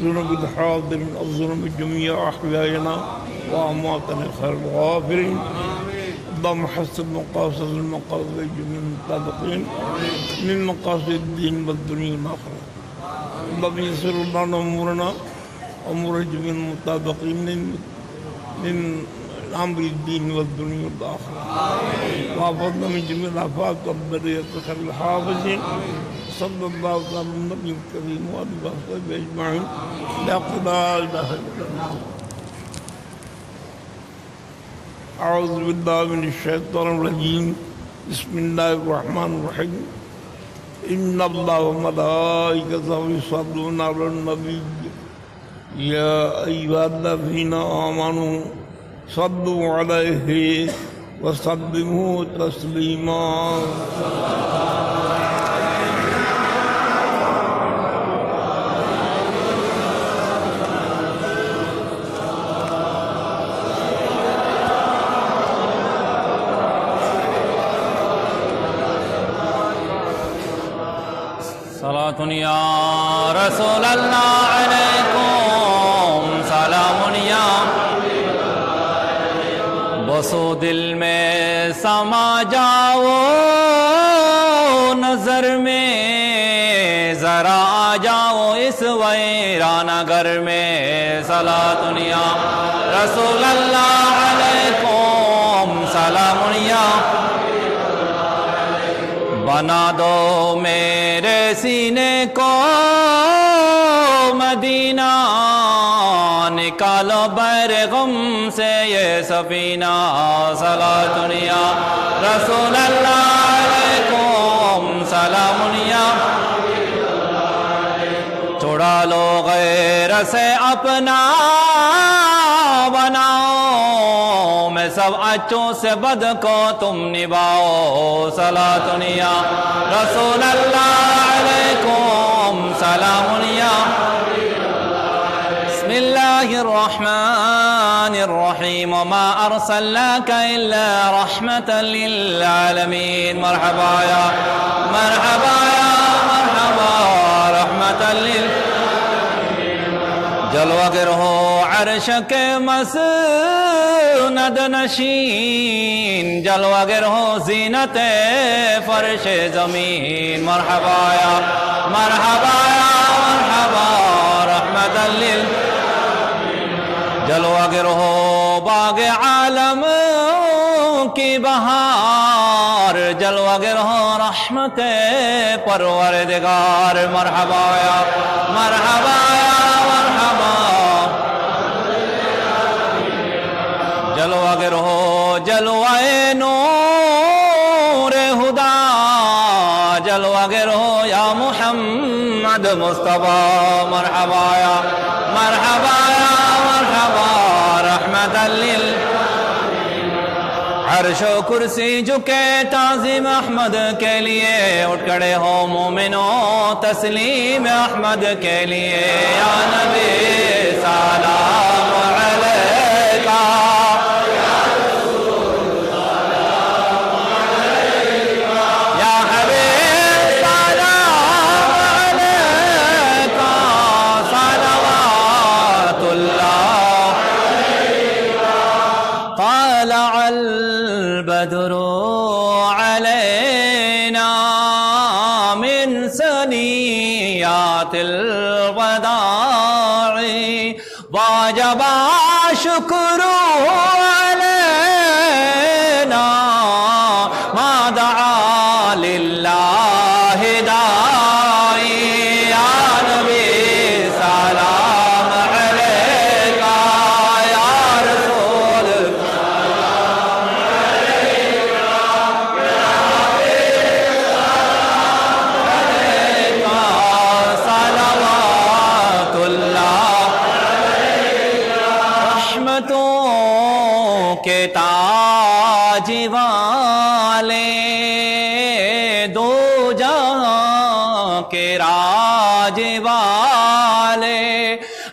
ذنوب الحاضرين الذنوب جميع أحيائنا وأمواتنا خير الغافرين. اللهم حسن مقاصد المقاصد جميع المطابقين من مقاصد الدين والدنيا والآخرة. اللهم يسر لنا أمورنا أمور جميع المطابقين من من أمر الدين والدنيا والآخرة. وحفظنا من جميع الآفات والبرية خير الحافظين. صلى الله على النبي الكريم وآله وصحبه أجمعين لا قضاء إله إلا الله أعوذ بالله من الشيطان الرجيم بسم الله الرحمن الرحيم إن الله وملائكته يصلون على النبي يا أيها الذين آمنوا صلوا عليه وسلموا تسليما صلاة يا رسول الله علیکم سلام یا بسو دل میں سما جاؤ، نظر میں ذرا جاؤ، اس ویرانہ گھر میں صلاة یا رسول اللہ علیکم سلام یا بنا دو میرے سینے کو، مدینہ، نکالو بر غم سے یہ سفینہ سلا دنیا رسول اللہ علیکم، سلام دنیا چھوڑا لو غیر سے اپنا सब अच्छों से बद को तुम निभाओ सला दुनिया रसूल अल्लाह अलैकुम सलामुनिया بسم الله الرحمن الرحيم وما أرسلناك إلا رحمة للعالمين مرحبا يا مرحبا يا مرحبا رحمة لل जलवा गिर हो ناد نشین جلوه گر ہو زینت فرش زمین مرحبا یا مرحبا یا مرحبا رحمت لل جلوہ گر ہو باغ عالم کی بہار جلوہ گر ہو رحمت پروردگار مرحبا یا مرحبا جلوائے نور ہدا، جلوہ گرو یا محمد مصطفیٰ، مرحبا یا مرحبا یا، مرحبا، رحمت لل عرش و کرسی جھکے تعظیم احمد کے لیے، اٹھ کڑے ہو مومنو، تسلیم احمد کے لیے۔ یا نبی، سلام علیہ البدر علينا من سنيات الوداع. وجب شكر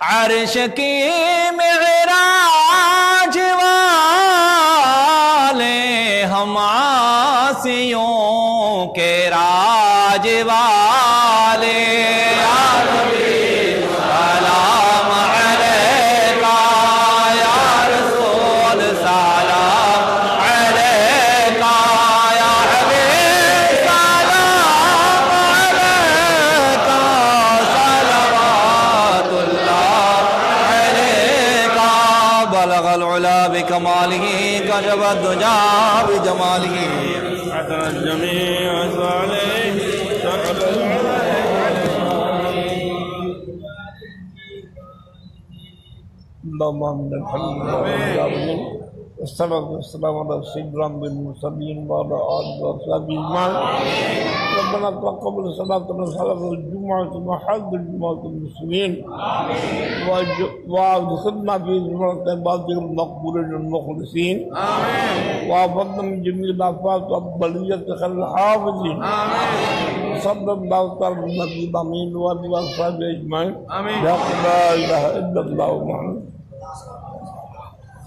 عرش کی معراج والے ہم آسیوں کے راج والے كشف الدجى بجماله حسن الجميع عليه اللهم من الحمد لله والصلاة والسلام على سيدنا المرسلين وعلى آله وصحبه أجمعين ربنا تقبل صلاتنا صلاة الجمعة وحد جمعة المسلمين. وادخلنا في زمرة عبادك المقبولين المخلصين. وافضنا من جميع الافات والبلية خير الحافظين. صلى الله تعالى على النبي الأمين وعلى اصحابه أجمعين. آمين. لا إله إلا الله محمد.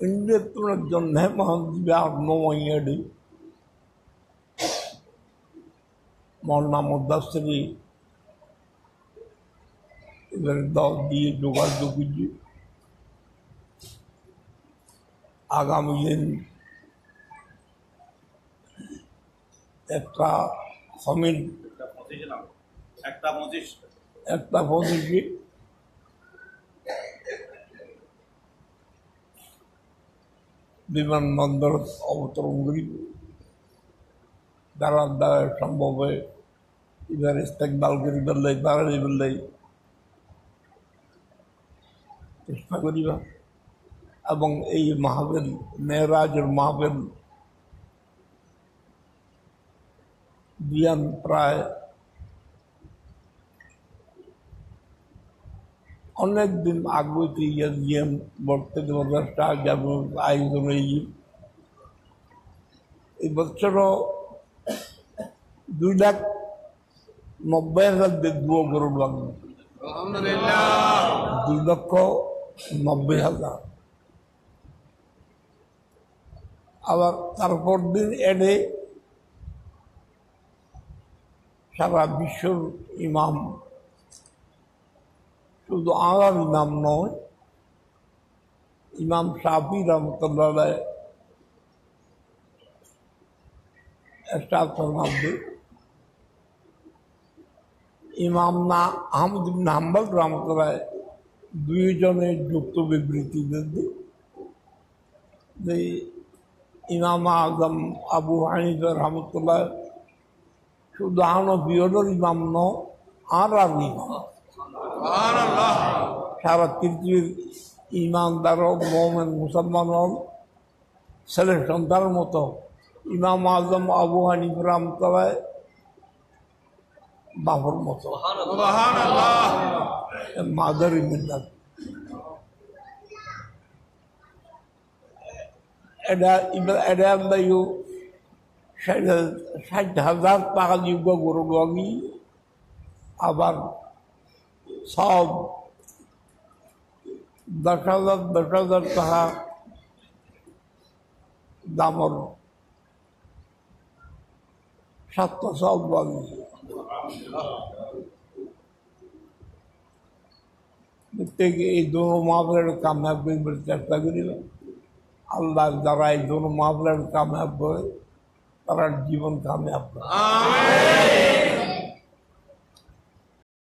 ইন্দ্রেত্বনের জন্যে মহাদ্বীপে আগ্নময়ী মরনা মধ্যাশ্রী এদের দল দিয়ে যোগাযোগ করছি আগামী দিন একটা সমিট একটা পঁচিশ বিমানবন্দর অবতরণ করি যারা দ্বারা সম্ভব হয় ইধার ইস্তেকবাল করি বললে বাড়াই বললে চেষ্টা করিবা। এবং এই মাহবেল মেয়েরাজের মাহবেল, বিয়ান প্রায় অনেক দিন আগ্রহী ইয়াম বর্তমানে বছরটা যেমন আয়োজন এই এই বছরও দুই লাখ নব্বই হাজার দুয়ো গরু লাগবে দুই লক্ষ নব্বই হাজার। আবার তারপর দিন এনে সারা বিশ্বর ইমাম শুধু আমার ইমাম নয়, ইমাম শাফি রহমতুল্লাহ এস্টাফের মধ্যে ইমাম না আহমদ হাম্বল রহমতুল্লাহ দুইজনের যুক্ত বিবৃতি দিতে যে ইমাম আজম আবু হানিফ রহমতুল্লাহ শুধু আনবীয়র ইমাম ন আর আর ইমাম। সারা পৃথিবীর ইমানদার মোমেন মুসলমান হল ছেলে সন্তানের মতো ইমাম আজম আবু হানিফ রহমতুল্লাহ বাবর মতো। মাদার মিল্লাত এটা এবার এটা আমরা ইউ ষাট হাজার টাকা যোগ্য গরু লগি আবার সব দশ হাজার দশ হাজার টাকা দামর সাতটা সব প্রত্যেকে এই দোনো মাহফিলের কাময়াব করবার চেষ্টা করিল। আল্লাহ যারা এই দোনো মাহফিলের কাময়াব করে তারা জীবন কাময়াব